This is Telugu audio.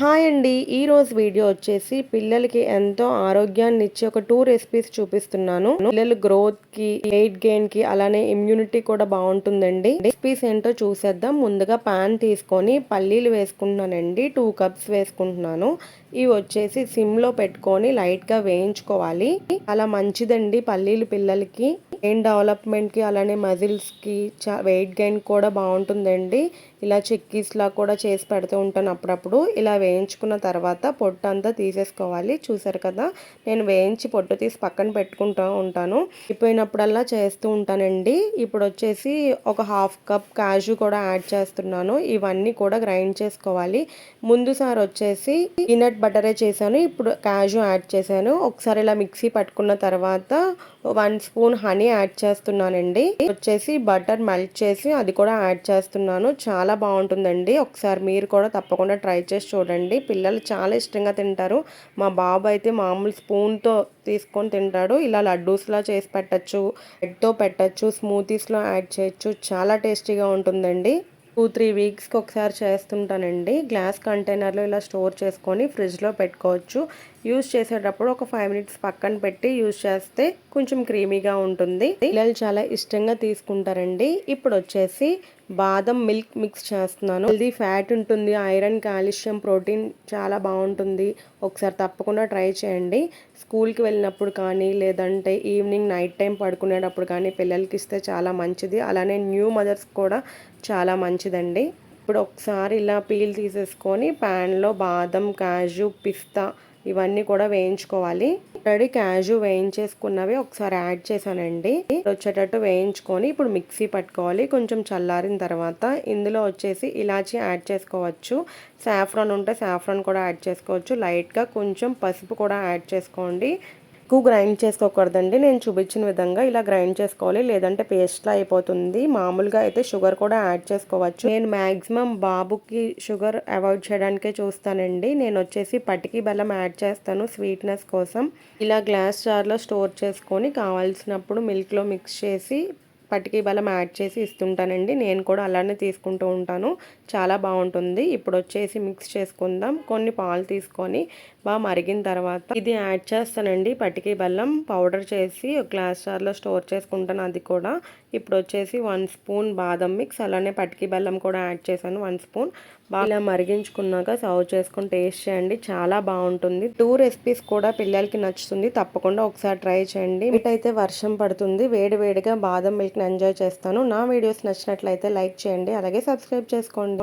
హాయ్ అండి. ఈరోజు వీడియో వచ్చేసి పిల్లలకి ఎంతో ఆరోగ్యాన్ని ఇచ్చే ఒక టూ రెసిపీస్ చూపిస్తున్నాను. పిల్లలు గ్రోత్కి వెయిట్ గెయిన్కి అలానే ఇమ్యూనిటీ కూడా బాగుంటుందండి. రెసిపీస్ ఏంటో చూసేద్దాం. ముందుగా పాన్ తీసుకొని పల్లీలు వేసుకుంటున్నానండి. టూ కప్స్ వేసుకుంటున్నాను. ఇవి వచ్చేసి సిమ్లో పెట్టుకొని లైట్గా వేయించుకోవాలి. అలా మంచిదండి పల్లీలు పిల్లలకి. బ్రెయిన్ డెవలప్మెంట్కి అలానే మజిల్స్కి చా వెయిట్ గెయిన్ కూడా బాగుంటుందండి. ఇలా చిక్కీస్లా కూడా చేసి పెడుతూ ఉంటాను అప్పుడప్పుడు. ఇలా వేయించుకున్న తర్వాత పొట్టు అంతా తీసేసుకోవాలి. చూసారు కదా నేను వేయించి పొట్టు తీసి పక్కన పెట్టుకుంటూ ఉంటాను. అయిపోయినప్పుడల్లా చేస్తూ ఉంటానండి. ఇప్పుడు వచ్చేసి ఒక హాఫ్ కప్ కాజు కూడా యాడ్ చేస్తున్నాను. ఇవన్నీ కూడా గ్రైండ్ చేసుకోవాలి. ముందు సారి వచ్చేసి పీనట్ బటరే చేశాను. ఇప్పుడు కాజు యాడ్ చేశాను. ఒకసారి ఇలా మిక్సీ పట్టుకున్న తర్వాత వన్ స్పూన్ హనీ యాడ్ చేస్తున్నానండి. వచ్చేసి బటర్ మెల్ట్ చేసి అది కూడా యాడ్ చేస్తున్నాను. చాలా చాలా బాగుంటుందండి. ఒకసారి మీరు కూడా తప్పకుండా ట్రై చేసి చూడండి. పిల్లలు చాలా ఇష్టంగా తింటారు. మా బాబు అయితే మామూలు స్పూన్తో తీసుకొని తింటాడు. ఇలా లడ్డూస్లా చేసి పెట్టచ్చు ఎగ్తో పెట్టచ్చు స్మూతీస్లో యాడ్ చేయొచ్చు. చాలా టేస్టీగా ఉంటుందండి. టూ త్రీ వీక్స్కి ఒకసారి చేస్తుంటానండి. గ్లాస్ కంటైనర్లో ఇలా స్టోర్ చేసుకొని ఫ్రిడ్జ్లో పెట్టుకోవచ్చు. యూస్ చేసేటప్పుడు ఒక ఫైవ్ మినిట్స్ పక్కన పెట్టి యూస్ చేస్తే కొంచెం క్రీమీగా ఉంటుంది. పిల్లలు చాలా ఇష్టంగా తీసుకుంటారండి. ఇప్పుడు వచ్చేసి బాదం మిల్క్ మిక్స్ చేస్తున్నాను. ఇది ఫ్యాట్ ఉంటుంది ఐరన్ కాల్షియం ప్రోటీన్ చాలా బాగుంటుంది. ఒకసారి తప్పకుండా ట్రై చేయండి. స్కూల్కి వెళ్ళినప్పుడు కానీ లేదంటే ఈవినింగ్ నైట్ టైం పడుకునేటప్పుడు కానీ పిల్లలకి ఇస్తే చాలా మంచిది. అలానే న్యూ మదర్స్ కూడా చాలా మంచిదండి. ఇప్పుడు ఒకసారి ఇలా పీల్ తీసేసుకొని ప్యాన్లో బాదం కాజు పిస్తా ఇవన్నీ కూడా వేయించుకోవాలి. ఆల్రెడీ క్యాజు వేయించేసుకున్నవి ఒకసారి యాడ్ చేశానండి. వచ్చేటట్టు వేయించుకొని ఇప్పుడు మిక్సీ పట్టుకోవాలి. కొంచెం చల్లారిన తర్వాత ఇందులో వచ్చేసి ఇలాచీ యాడ్ చేసుకోవచ్చు. సాఫ్రాన్ ఉంటే సాఫ్రాన్ కూడా యాడ్ చేసుకోవచ్చు. లైట్గా కొంచెం పసుపు కూడా యాడ్ చేసుకోండి. ఎక్కువ గ్రైండ్ చేసుకోకూడదండి. నేను చూపించిన విధంగా ఇలా గ్రైండ్ చేసుకోవాలి. లేదంటే పేస్ట్లా అయిపోతుంది. మామూలుగా అయితే షుగర్ కూడా యాడ్ చేసుకోవచ్చు. నేను మ్యాక్సిమం బాబుకి షుగర్ అవాయిడ్ చేయడానికే చూస్తానండి. నేను వచ్చేసి పటికి బెల్లం యాడ్ చేస్తాను స్వీట్నెస్ కోసం. ఇలా గ్లాస్ జార్లో స్టోర్ చేసుకొని కావాల్సినప్పుడు మిల్క్లో మిక్స్ చేసి పటికి బలం యాడ్ చేసి ఇస్తుంటానండి. నేను కూడా అలానే తీసుకుంటూ ఉంటాను. చాలా బాగుంటుంది. ఇప్పుడు వచ్చేసి మిక్స్ చేసుకుందాం. కొన్ని పాలు తీసుకొని బాగా మరిగిన తర్వాత ఇది యాడ్ చేస్తానండి. పటికి బెల్లం పౌడర్ చేసి గ్లాస్ జార్లో స్టోర్ చేసుకుంటాను అది కూడా. ఇప్పుడు వచ్చేసి వన్ స్పూన్ బాదం మిక్స్. అలానే పటికి బెల్లం కూడా యాడ్ చేశాను. One spoon. ఇలా మరిగించుకున్నాక సర్వ్ చేసుకుని టేస్ట్ చేయండి. చాలా బాగుంటుంది. టూ రెసిపీస్ కూడా పిల్లలకి నచ్చుతుంది. తప్పకుండా ఒకసారి ట్రై చేయండి. ఇటైతే వర్షం పడుతుంది. వేడి వేడిగా బాదం మిల్క్ ఎంజాయ్ చేస్తాను. నా వీడియోస్ నచ్చినట్లయితే లైక్ చేయండి. అలాగే సబ్స్క్రైబ్ చేసుకోండి.